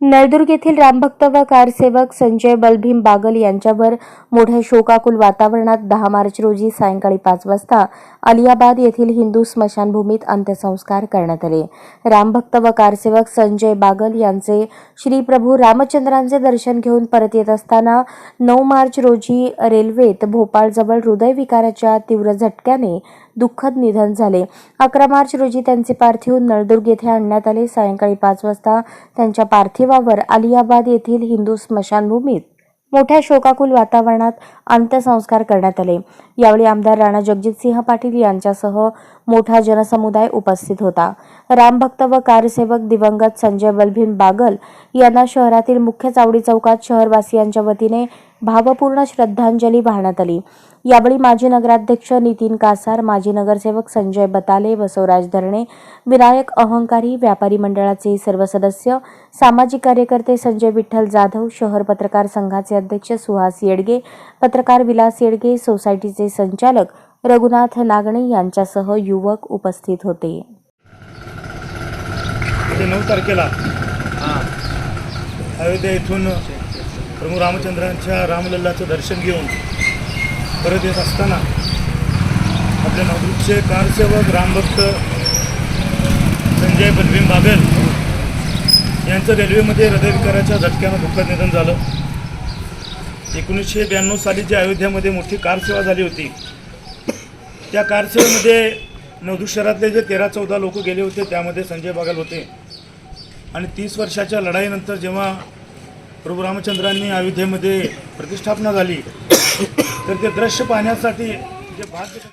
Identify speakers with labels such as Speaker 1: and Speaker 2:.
Speaker 1: नळदुर्ग येथील रामभक्त व कारसेवक संजय बलभीम बागल यांच्यावर मोठ्या शोकाकुल वातावरणात दहा मार्च रोजी सायंकाळी पाच वाजता अलियाबाद येथील हिंदू स्मशानभूमीत अंत्यसंस्कार करण्यात आले. रामभक्त व कारसेवक संजय बागल यांचे श्री प्रभू रामचंद्रांचे दर्शन घेऊन परत येत असताना नऊ मार्च रोजी रेल्वेत भोपाळजवळ हृदयविकाराच्या तीव्र झटक्याने दुःखद निधन झाले. अकरा मार्च रोजी त्यांचे पार्थिव नळदुर्ग येथे आणण्यात आले. सायंकाळी पाच वाजता त्यांच्या पार्थिव पार्श्वभूमीवर अलियाबाद येथील हिंदू स्मशानभूमीत मोठ्या शोकाकुल वातावरणात अंत्यसंस्कार करण्यात आले. यावेळी आमदार राणा जगजितसिंह पाटील यांच्यासह मोठा जनसमुदाय उपस्थित होता. रामभक्त व कारसेवक दिवंगत संजय बलभीन बागल यांना शहरातील मुख्य चावडी चौकात शहरवासियांच्या वतीने भावपूर्ण श्रद्धांजली वाहण्यात आली. यावेळी माजी नगराध्यक्ष नितीन कासार माजी नगरसेवक संजय बताले बसवराज धरणे विनायक अहंकारी व्यापारी मंडळाचे सर्व सदस्य सामाजिक कार्यकर्ते संजय विठ्ठल जाधव शहर पत्रकार संघाचे अध्यक्ष सुहास येडगे पत्रकार विलास येडगे सोसायटीचे संचालक रघुनाथ नागणे यांच्यासह युवक उपस्थित होते.
Speaker 2: ते नऊ तारखेला. अयोध्या येथून प्रभू रामचंद्रांच्या रामलल्लाचं दर्शन घेऊन परत येत असताना आपल्या नवदृतचे कारसेवक रामभक्त संजय बलवीम बाबेल यांचं रेल्वेमध्ये हृदयविकाराच्या झटक्यानं दुःखद निधन झालं. एकोणीसशे ब्याण्णव साली जी अयोध्यामध्ये मोठी कारसेवा झाली होती त्या कारसेवेमध्ये नवदूत शहरातले जे तेरा चौदा लोक गेले होते त्यामध्ये संजय बागल होते. आणि तीस वर्षाच्या लढाईनंतर जेव्हा प्रभू रामचंद्रांनी अयोध्येमध्ये प्रतिष्ठापना झाली. तर ते दृश्य पाहण्यासाठी जे भाग्य